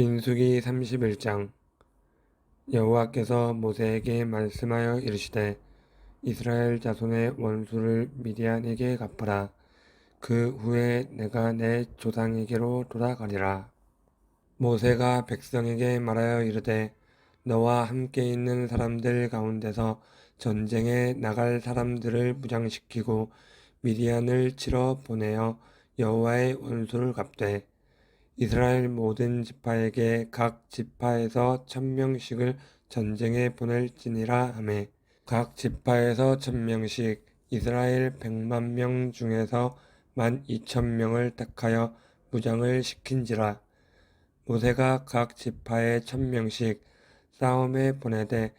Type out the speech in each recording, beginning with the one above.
민수기 31장 여호와께서 모세에게 말씀하여 이르시되 이스라엘 자손의 원수를 미디안에게 갚으라. 그 후에 내가 내 조상에게로 돌아가리라. 모세가 백성에게 말하여 이르되 너와 함께 있는 사람들 가운데서 전쟁에 나갈 사람들을 무장시키고 미디안을 치러 보내어 여호와의 원수를 갚되 이스라엘 모든 지파에게 각 지파에서 천 명씩을 전쟁에 보낼지니라 하매. 각 지파에서 천 명씩 이스라엘 백만 명 중에서 만 이천 명을 택하여 무장을 시킨지라. 모세가 각 지파에 천 명씩 싸움에 보내되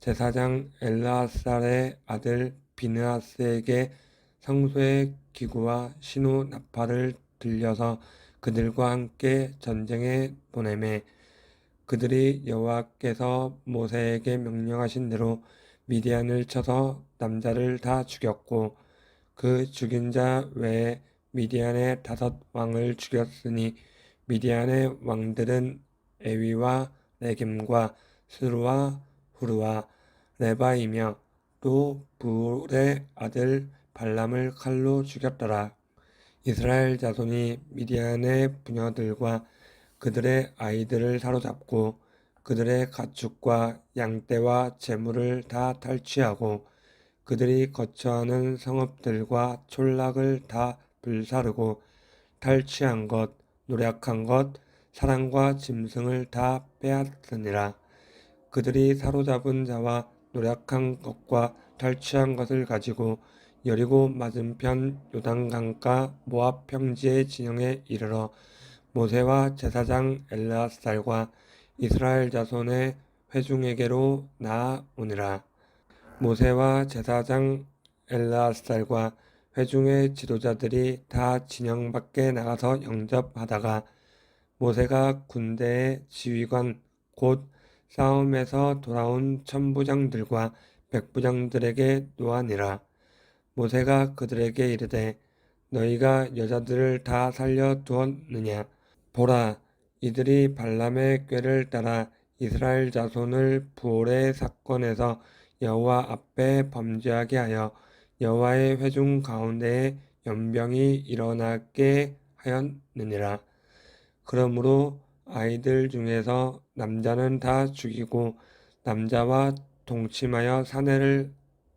제사장 엘라살의 아들 비느하스에게 성소의 기구와 신우 나팔을 들려서 그들과 함께 전쟁에 보내매 그들이 여호와께서 모세에게 명령하신 대로 미디안을 쳐서 남자를 다 죽였고 그 죽인 자 외에 미디안의 다섯 왕을 죽였으니 미디안의 왕들은 에위와 레겜과 스루와 후르와 레바이며 또 부울의 아들 발람을 칼로 죽였더라. 이스라엘 자손이 미디안의 부녀들과 그들의 아이들을 사로잡고 그들의 가축과 양떼와 재물을 다 탈취하고 그들이 거처하는 성읍들과 촌락을 다 불사르고 탈취한 것, 노력한 것, 사랑과 짐승을 다 빼앗으니라. 그들이 사로잡은 자와 노력한 것과 탈취한 것을 가지고 여리고 맞은편 요단강가 모압 평지의 진영에 이르러 모세와 제사장 엘라살과 이스라엘 자손의 회중에게로 나아오니라. 모세와 제사장 엘라살과 회중의 지도자들이 다 진영 밖에 나가서 영접하다가 모세가 군대의 지휘관 곧 싸움에서 돌아온 천부장들과 백부장들에게 노하니라. 모세가 그들에게 이르되 너희가 여자들을 다 살려 두었느냐? 보라 이들이 발람의 꾀를 따라 이스라엘 자손을 부올의 사건에서 여호와 앞에 범죄하게 하여 여호와의 회중 가운데에 연병이 일어나게 하였느니라. 그러므로 아이들 중에서 남자는 다 죽이고 남자와 동침하여 사내를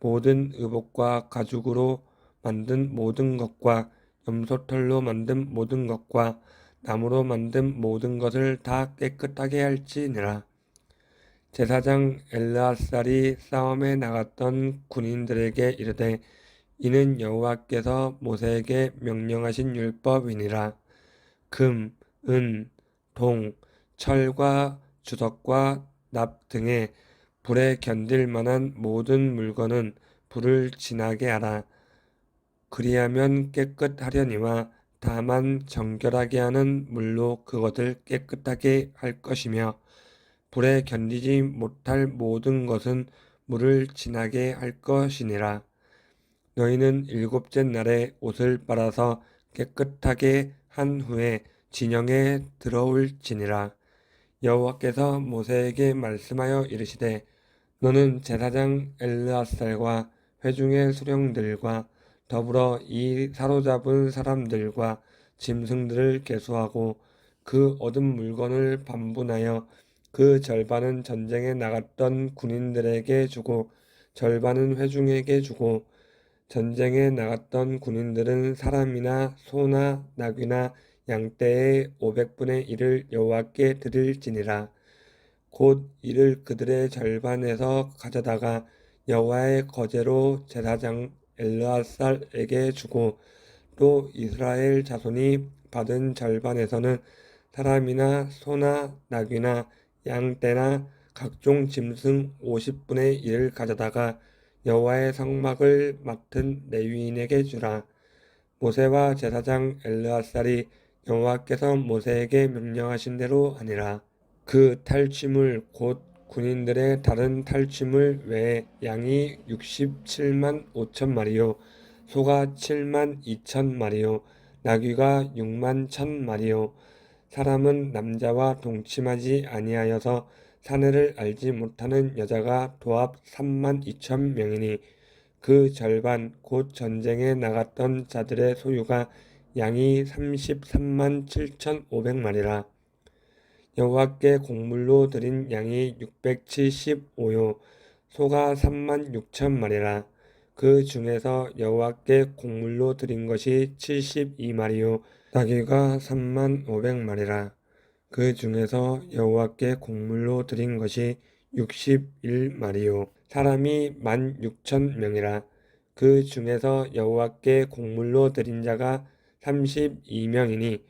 모든 의복과 가죽으로 만든 모든 것과 염소털로 만든 모든 것과 나무로 만든 모든 것을 다 깨끗하게 할지니라. 제사장 엘라살이 싸움에 나갔던 군인들에게 이르되 이는 여호와께서 모세에게 명령하신 율법이니라. 금, 은, 동, 철과 주석과 납 등의 불에 견딜 만한 모든 물건은 불을 지나게 하라. 그리하면 깨끗하려니와 다만 정결하게 하는 물로 그것을 깨끗하게 할 것이며 불에 견디지 못할 모든 것은 물을 지나게 할 것이니라. 너희는 일곱째 날에 옷을 빨아서 깨끗하게 한 후에 진영에 들어올지니라. 여호와께서 모세에게 말씀하여 이르시되 너는 제사장 엘르아살과 회중의 수령들과 더불어 이 사로잡은 사람들과 짐승들을 계수하고 그 얻은 물건을 반분하여 그 절반은 전쟁에 나갔던 군인들에게 주고 절반은 회중에게 주고 전쟁에 나갔던 군인들은 사람이나 소나 나귀나 양떼의 오백분의 일을 여호와께 드릴지니라. 곧 이를 그들의 절반에서 가져다가 여호와의 거제로 제사장 엘르아살에게 주고 또 이스라엘 자손이 받은 절반에서는 사람이나 소나 나귀나 양떼나 각종 짐승 50분의 1을 가져다가 여호와의 성막을 맡은 레위인에게 주라. 모세와 제사장 엘르아살이 여호와께서 모세에게 명령하신 대로 하니라. 그 탈취물 곧 군인들의 다른 탈취물 외에 양이 67만 5천 마리요 소가 7만 2천 마리요 나귀가 6만 천 마리요. 사람은 남자와 동침하지 아니하여서 사내를 알지 못하는 여자가 도합 3만 2천 명이니 그 절반 곧 전쟁에 나갔던 자들의 소유가 양이 33만 7천 5백 마리라 여호와께 곡물로 드린 양이 675요. 소가 3만 6천 마리라. 그 중에서 여호와께 곡물로 드린 것이 72마리요. 나귀가 3만 500마리라. 그 중에서 여호와께 곡물로 드린 것이 61마리요. 사람이 1만 6천 명이라. 그 중에서 여호와께 곡물로 드린 자가 32명이니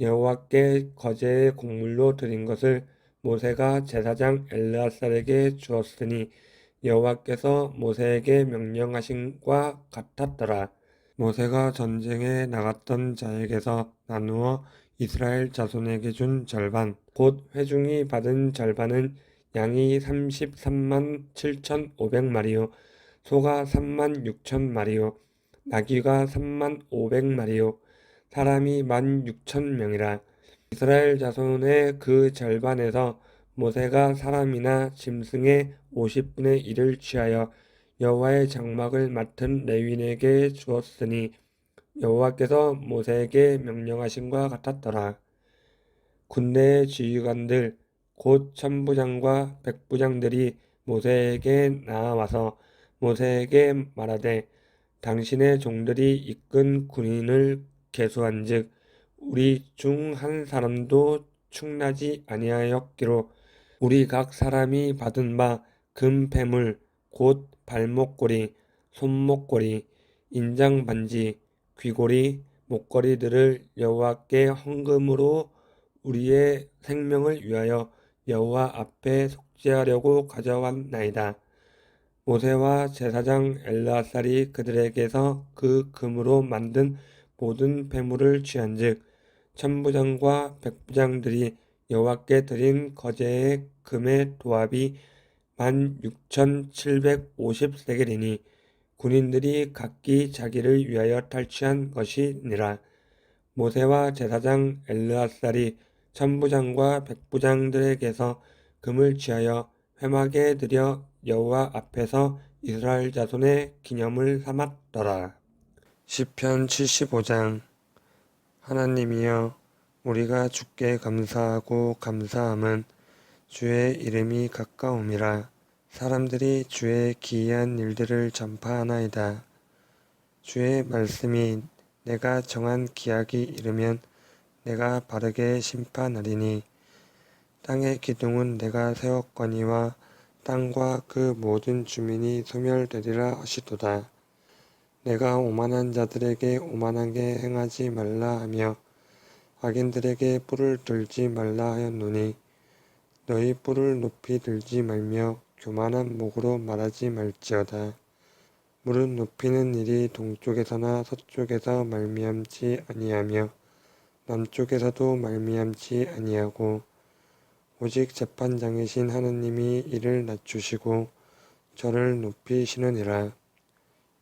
여호와께 거제의 곡물로 드린 것을 모세가 제사장 엘르아살에게 주었으니 여호와께서 모세에게 명령하신과 같았더라. 모세가 전쟁에 나갔던 자에게서 나누어 이스라엘 자손에게 준 절반, 곧 회중이 받은 절반은 양이 33만 7천 5백마리요, 소가 3만 6천 마리요, 나귀가 3만 5백마리요, 사람이 1만 6천 명이라. 이스라엘 자손의 그 절반에서 모세가 사람이나 짐승의 50분의 1을 취하여 여호와의 장막을 맡은 레윈에게 주었으니 여호와께서 모세에게 명령하신과 같았더라. 군대의 지휘관들 곧 천부장과 백부장들이 모세에게 나와서 모세에게 말하되 당신의 종들이 이끈 군인을 계수한즉 우리 중 한 사람도 충나지 아니하였기로 우리 각 사람이 받은 바 금패물 곧 발목걸이, 손목걸이, 인장 반지, 귀고리, 목걸이들을 여호와께 헌금으로 우리의 생명을 위하여 여호와 앞에 속죄하려고 가져왔나이다. 모세와 제사장 엘르아살이 그들에게서 그 금으로 만든 모든 배물을 취한즉 천부장과 백부장들이 여호와께 드린 거제의 금의 도합이 만 육천 칠백오십 세겔이니 군인들이 각기 자기를 위하여 탈취한 것이니라. 모세와 제사장 엘르아살이 천부장과 백부장들에게서 금을 취하여 회막에 들여 여호와 앞에서 이스라엘 자손의 기념을 삼았더라. 시편 75장 하나님이여 우리가 주께 감사하고 감사함은 주의 이름이 가까움이라 사람들이 주의 기이한 일들을 전파하나이다. 주의 말씀이 내가 정한 기약이 이르면 내가 바르게 심판하리니 땅의 기둥은 내가 세웠거니와 땅과 그 모든 주민이 소멸되리라 하시도다. 내가 오만한 자들에게 오만하게 행하지 말라 하며 악인들에게 뿔을 들지 말라 하였노니 너희 뿔을 높이 들지 말며 교만한 목으로 말하지 말지어다. 물은 높이는 일이 동쪽에서나 서쪽에서 말미암지 아니하며 남쪽에서도 말미암지 아니하고 오직 재판장이신 하느님이 이를 낮추시고 저를 높이시느니라.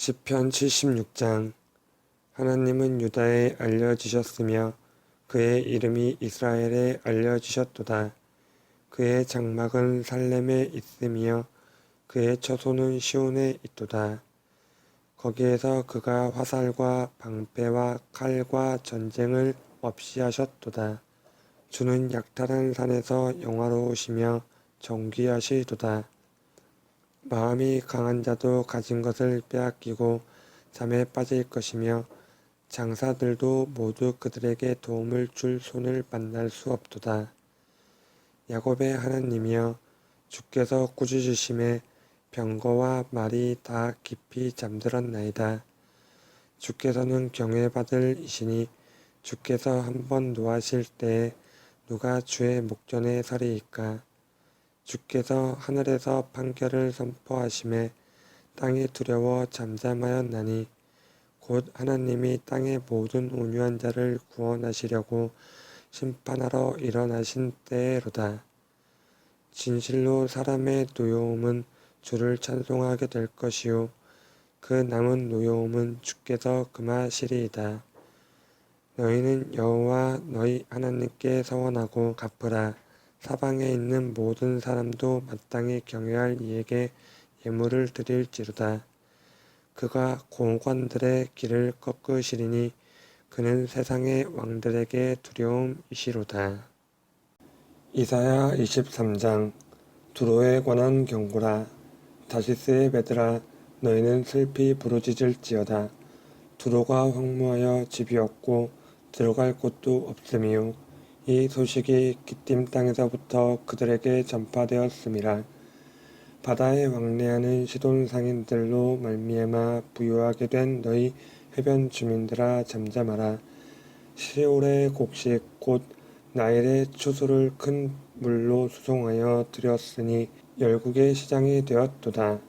시편 76장 하나님은 유다에 알려지셨으며 그의 이름이 이스라엘에 알려지셨도다. 그의 장막은 살렘에 있으며 그의 처소는 시온에 있도다. 거기에서 그가 화살과 방패와 칼과 전쟁을 없이 하셨도다. 주는 약탈한 산에서 영화로우시며 존귀하시도다. 마음이 강한 자도 가진 것을 빼앗기고 잠에 빠질 것이며 장사들도 모두 그들에게 도움을 줄 손을 만날 수 없도다. 야곱의 하나님이여 주께서 꾸짖으심에 병거와 말이 다 깊이 잠들었나이다. 주께서는 경외받을 이시니 주께서 한번 노하실 때에 누가 주의 목전에 서리이까 주께서 하늘에서 판결을 선포하심에 땅이 두려워 잠잠하였나니 곧 하나님이 땅의 모든 온유한 자를 구원하시려고 심판하러 일어나신 때로다. 진실로 사람의 노여움은 주를 찬송하게 될 것이요 그 남은 노여움은 주께서 금하시리이다. 너희는 여호와 너희 하나님께 서원하고 갚으라. 사방에 있는 모든 사람도 마땅히 경외할 이에게 예물을 드릴지로다. 그가 고관들의 길을 꺾으시리니 그는 세상의 왕들에게 두려움이시로다. 이사야 23장 두로에 관한 경고라 다시스의 베드라 너희는 슬피 부르짖을지어다 두로가 황무하여 집이 없고 들어갈 곳도 없음이요 이 소식이 기띔 땅에서부터 그들에게 전파되었음이라 바다에 왕래하는 시돈 상인들로 말미암아 부유하게 된 너희 해변 주민들아 잠잠하라 시올의 곡식 곧 나일의 추수를 큰 물로 수송하여 드렸으니 열국의 시장이 되었도다.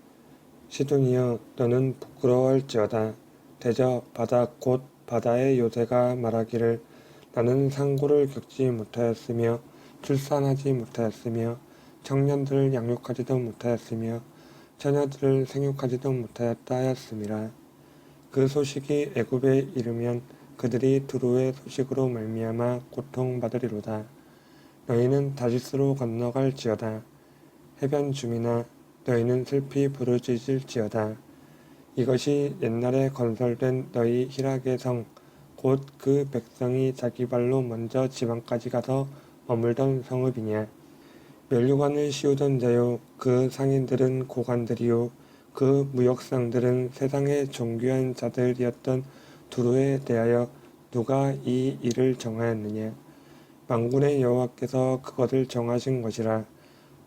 시돈이여 너는 부끄러워할지어다. 대저 바다 곧 바다의 요새가 말하기를 나는 상고를 겪지 못하였으며 출산하지 못하였으며 청년들을 양육하지도 못하였으며 처녀들을 생육하지도 못하였다 하였음이라. 그 소식이 애굽에 이르면 그들이 두루의 소식으로 말미암아 고통받으리로다. 너희는 다시스로 건너갈 지어다. 해변 주민아 너희는 슬피 부르짖을 지어다. 이것이 옛날에 건설된 너희 희락의 성, 곧 그 백성이 자기 발로 먼저 지방까지 가서 머물던 성읍이냐. 멸류관을 씌우던 자요, 그 상인들은 고관들이요, 그 무역상들은 세상의 존귀한 자들이었던 두루에 대하여 누가 이 일을 정하였느냐? 만군의 여호와께서 그것을 정하신 것이라.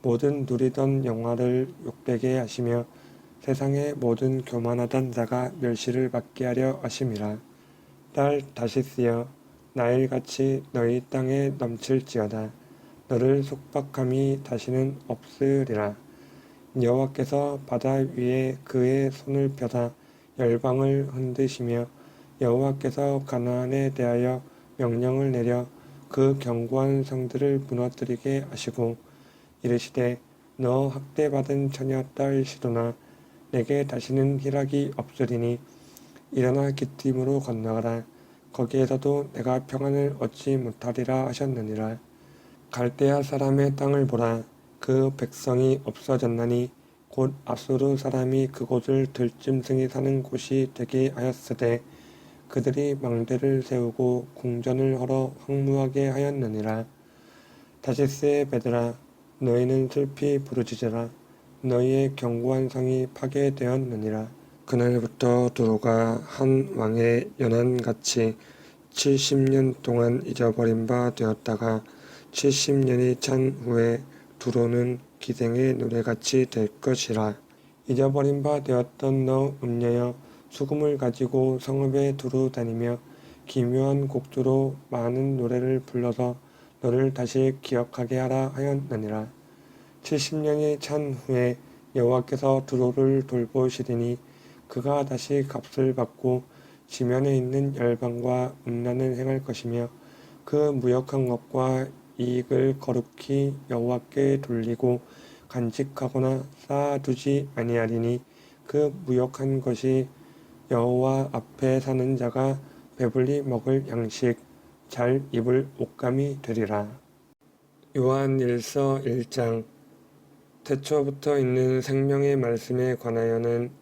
모든 누리던 영화를 욕되게 하시며 세상의 모든 교만하던 자가 멸시를 받게 하려 하심이라. 딸 다시스여 나일같이 너희 땅에 넘칠지어다. 너를 속박함이 다시는 없으리라. 여호와께서 바다 위에 그의 손을 펴다 열방을 흔드시며 여호와께서 가나안에 대하여 명령을 내려 그 견고한 성들을 무너뜨리게 하시고 이르시되 너 학대받은 처녀 딸 시도나 내게 다시는 희락이 없으리니 일어나 기띔으로 건너가라. 거기에서도 내가 평안을 얻지 못하리라 하셨느니라. 갈대아 사람의 땅을 보라. 그 백성이 없어졌나니 곧 아수르 사람이 그곳을 들짐승이 사는 곳이 되게 하였으되 그들이 망대를 세우고 궁전을 헐어 황무하게 하였느니라. 다시스의 베드라 너희는 슬피 부르짖으라. 너희의 견고한 성이 파괴되었느니라 그날부터 두로가 한 왕의 연한같이 70년 동안 잊어버린 바 되었다가 70년이 찬 후에 두로는 기생의 노래같이 될 것이라. 잊어버린 바 되었던 너 음녀여 수금을 가지고 성읍에 두루 다니며 기묘한 곡조로 많은 노래를 불러서 너를 다시 기억하게 하라 하였느니라. 70년이 찬 후에 여호와께서 두로를 돌보시리니 그가 다시 값을 받고 지면에 있는 열방과 음란을 행할 것이며 그 무역한 것과 이익을 거룩히 여호와께 돌리고 간직하거나 쌓아두지 아니하리니 그 무역한 것이 여호와 앞에 사는 자가 배불리 먹을 양식 잘 입을 옷감이 되리라. 요한 1서 1장 태초부터 있는 생명의 말씀에 관하여는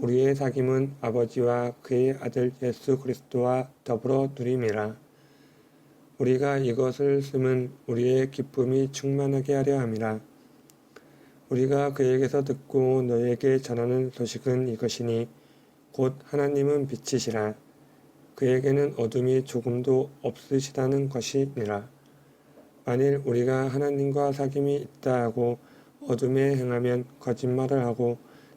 우리의 사귐은 아버지와 그의 아들 예수 그리스도와 더불어 누림이라. 우리가 이것을 쓰면 우리의 기쁨이 충만하게 하려 함이라. 우리가 그에게서 듣고 너희에게 전하는 소식은 이것이니 곧 하나님은 빛이시라. 그에게는 어둠이 조금도 없으시다는 것이니라. 만일 우리가 하나님과 사귐이 있다 하고 어둠에 행하면 거짓말을 하고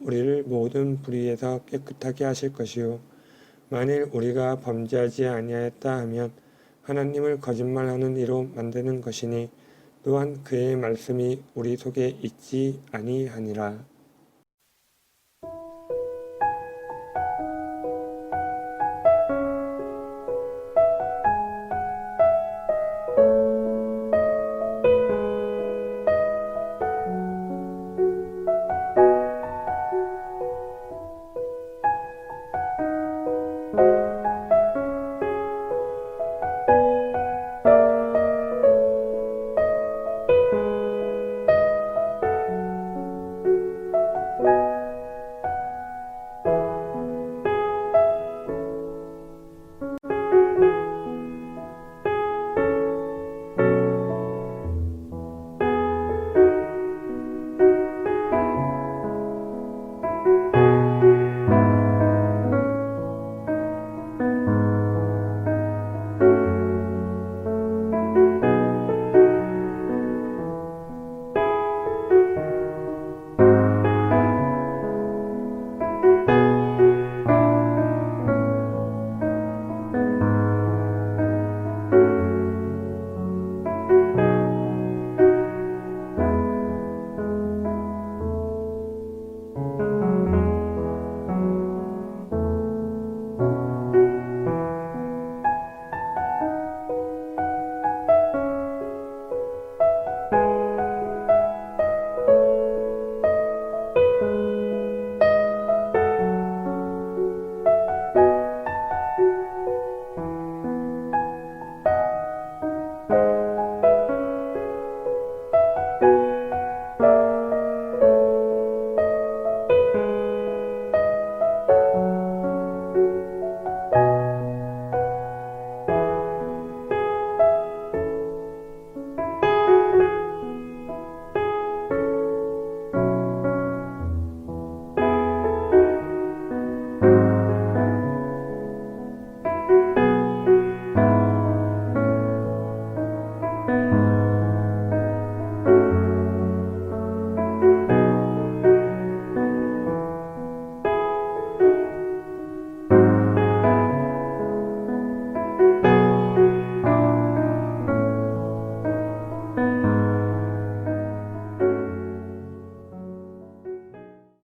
우리를 모든 불의에서 깨끗하게 하실 것이요. 만일 우리가 범죄하지 아니하였다 하면 하나님을 거짓말하는 이로 만드는 것이니 또한 그의 말씀이 우리 속에 있지 아니하니라